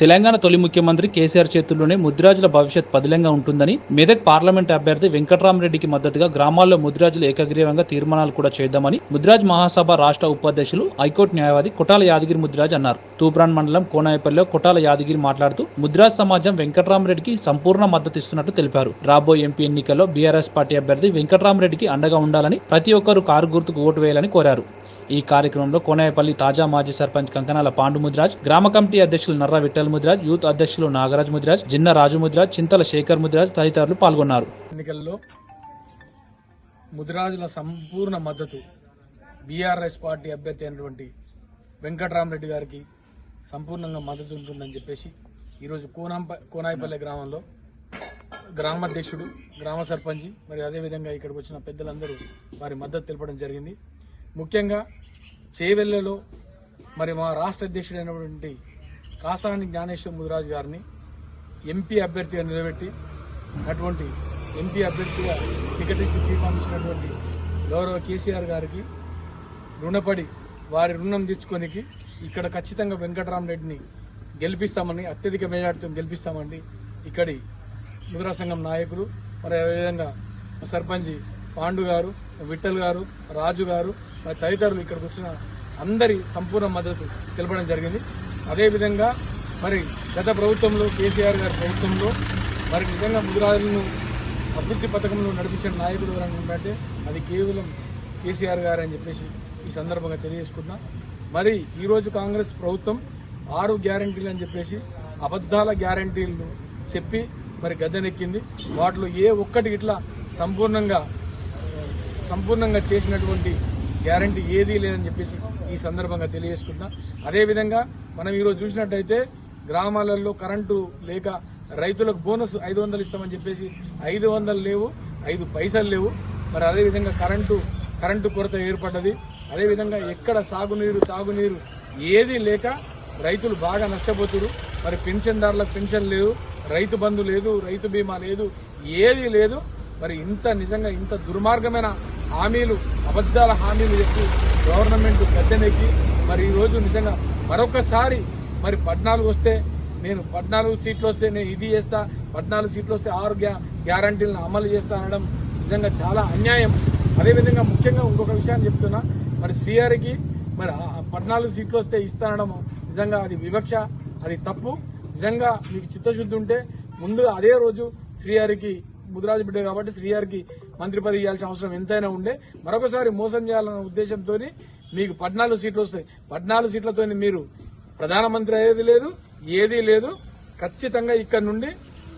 తెలంగాణ తొలి ముఖ్యమంత్రి కేసీఆర్ చేతుల్లోనే ముద్రాజుల భవిష్యత్ పదిలంగా ఉంటుందని మెదక్ పార్లమెంట్ అభ్యర్థి వెంకట్రామరెడ్డికి మద్దతుగా గ్రామాల్లో ముద్రాజులు ఏకగ్రీవంగా తీర్మానాలు కూడా చేద్దామని ముద్రాజ్ మహాసభ రాష్ట్ర ఉపాధ్యక్షులు హైకోర్టు న్యాయవాది కొటాల యాదగిరి ముద్రాజ్ అన్నారు. తూప్రాన్ మండలం కోనాయపల్లిలో కొటాల యాదగిరి మాట్లాడుతూ ముద్రాజ్ సమాజం వెంకట్రామరెడ్డికి సంపూర్ణ మద్దతు ఇస్తున్నట్టు తెలిపారు. రాబోయే ఎంపీ ఎన్నికల్లో బీఆర్ఎస్ పార్టీ అభ్యర్థి వెంకట్రామరెడ్డికి అండగా ఉండాలని ప్రతి ఒక్కరూ కారు గుర్తుకు ఓటు వేయాలని కోరారు. ఈ కార్యక్రమంలో కోనాయపల్లి తాజా మాజీ సర్పంచ్ కంకనాల పాండు ముద్రాజ్ గ్రామ కమిటీ అధ్యక్షులు నర్రా విఠల్ ముద్రాజ్ యూత్ అధ్యక్షులు నాగరాజ్ ముద్రాజ్ జిన్న రాజు ముద్రాజ్ చింతల శేఖర్ ముద్రాజ్ తదితరులు పాల్గొన్నారు. ఎన్నికల్లో ముదిరాజుల సంపూర్ణ మద్దతు బీఆర్ఎస్ పార్టీ అభ్యర్థి అయినటువంటి వెంకటరామరెడ్డి గారికి సంపూర్ణంగా మద్దతు ఉంటుందని చెప్పేసి ఈరోజు కోనాంప కోనాయిపల్లె గ్రామంలో గ్రామాధ్యక్షుడు గ్రామ సర్పంచి మరి అదేవిధంగా ఇక్కడికి వచ్చిన పెద్దలందరూ వారి మద్దతు తెలపడం జరిగింది. ముఖ్యంగా చేవెళ్ళలో మరి మా రాష్ట్ర అధ్యక్షుడైనటువంటి కాసాని జ్ఞానేశ్వర్ ముదిరాజు గారిని ఎంపీ అభ్యర్థిగా నిలబెట్టి అటువంటి ఎంపీ అభ్యర్థిగా టికెట్ ఇచ్చి బీఫామ్ గౌరవ కేసీఆర్ గారికి రుణపడి వారి రుణం తీర్చుకోనికి ఇక్కడ ఖచ్చితంగా వెంకటరామరెడ్డిని గెలిపిస్తామని అత్యధిక మెజార్టీతో గెలిపిస్తామండి ఇక్కడి ముద్రా సంఘం నాయకులు. మరి అదేవిధంగా సర్పంచి పాండు గారు విఠల్ గారు రాజు గారు మరి తదితరులు ఇక్కడికి వచ్చిన అందరి సంపూర్ణ మద్దతు తెలపడం జరిగింది. అదేవిధంగా మరి గత ప్రభుత్వంలో కేసీఆర్ గారి ప్రభుత్వంలో మరి నిజంగా ముదిరాజులను అభివృద్ధి పథకంలో నడిపించిన నాయకుడు ఎవరంటే అది కేవలం కేసీఆర్ గారు అని చెప్పేసి ఈ సందర్భంగా తెలియజేసుకున్నా మరి ఈరోజు కాంగ్రెస్ ప్రభుత్వం ఆరు గ్యారంటీలు అని చెప్పేసి అబద్ధాల గ్యారంటీలను చెప్పి మరి గద్దెనెక్కింది. వాటిలో ఏ ఒక్కటి ఇట్లా సంపూర్ణంగా సంపూర్ణంగా చేసినటువంటి గ్యారంటీ ఏదీ లేదని చెప్పేసి ఈ సందర్భంగా తెలియజేసుకుంటున్నా. అదేవిధంగా మనం ఈరోజు చూసినట్టయితే గ్రామాలలో కరెంటు లేక రైతులకు బోనస్ ఐదు వందలు ఇస్తామని చెప్పేసి ఐదు వందలు లేవు ఐదు పైసలు లేవు. మరి అదేవిధంగా కరెంటు కరెంటు కొరత ఏర్పడ్డది. అదేవిధంగా ఎక్కడ సాగునీరు తాగునీరు ఏదీ లేక రైతులు బాగా నష్టపోతున్నారు మరి పెన్షన్దారులకు పెన్షన్ లేదు రైతు బంధు లేదు రైతు బీమా లేదు ఏదీ లేదు. మరి ఇంత నిజంగా ఇంత దుర్మార్గమైన హామీలు అబద్ధాల హామీలు చెప్పి గవర్నమెంట్ గద్దెనెక్కి మరి ఈ రోజు నిజంగా మరొకసారి మరి పద్నాలుగు వస్తే నేను పద్నాలుగు సీట్లు వస్తే నేను ఇది చేస్తా పద్నాలుగు సీట్లు వస్తే ఆరు గ్యారంటీలను అమలు చేస్తా అనడం నిజంగా చాలా అన్యాయం. అదేవిధంగా ముఖ్యంగా ఇంకొక విషయాన్ని చెప్తున్నా మరి శ్రీహరికి మరి పద్నాలుగు సీట్లు వస్తే ఇస్తా అనడం నిజంగా అది వివక్ష అది తప్పు. నిజంగా మీకు చిత్తశుద్ధి ఉంటే ముందు అదే రోజు శ్రీహరికి ముదిరాజు బిడ్డ కాబట్టి శ్రీఆర్కి మంత్రి పదవి ఇవ్వాల్సిన అవసరం ఎంతైనా ఉండే. మరొకసారి మోసం చేయాలన్న ఉద్దేశంతో మీకు పద్నాలుగు సీట్లు వస్తాయి. పద్నాలుగు సీట్లతో మీరు ప్రధానమంత్రి అయ్యేది లేదు ఏదీ లేదు. ఖచ్చితంగా ఇక్కడ నుండి